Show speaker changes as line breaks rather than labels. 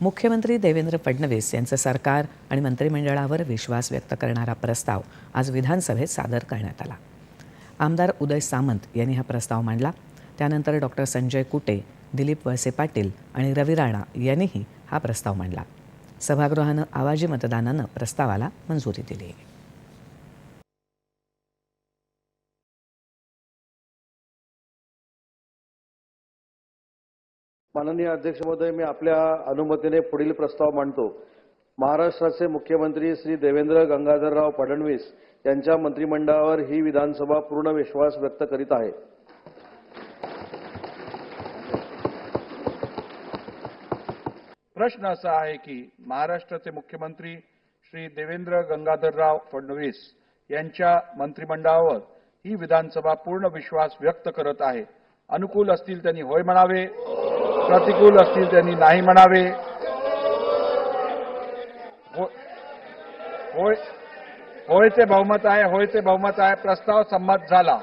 मुख्यमंत्री देवेंद्र फडणवीस यांचं सरकार आणि मंत्रिमंडळावर विश्वास व्यक्त करणारा प्रस्ताव आज विधानसभेत सादर करण्यात आला. आमदार उदय सामंत यांनी हा प्रस्ताव मांडला. त्यानंतर डॉक्टर संजय कुटे दिलीप वळसे पाटील आणि रवी राणा यांनीही हा प्रस्ताव मांडला. सभागृहानं आवाजी मतदानानं प्रस्तावाला मंजुरी दिली.
माननीय अध्यक्ष महोदय मी आपल्या अनुमतीने पुढील प्रस्ताव मांडतो. महाराष्ट्राचे मुख्यमंत्री श्री देवेंद्र गंगाधरराव फडणवीस यांच्या मंत्रिमंडळावर ही विधानसभा पूर्ण विश्वास व्यक्त करीत आहे.
प्रश्न असा आहे की महाराष्ट्राचे मुख्यमंत्री श्री देवेंद्र गंगाधरराव फडणवीस यांच्या मंत्रिमंडळावर ही विधानसभा पूर्ण विश्वास व्यक्त करत आहे. अनुकूल असतील त्यांनी होय म्हणावे. प्रतिकूल असतील त्यांनी नाही म्हणावे. हो- होय होयचे बहुमत आहे होयचे बहुमत आहे. प्रस्ताव संमत झाला.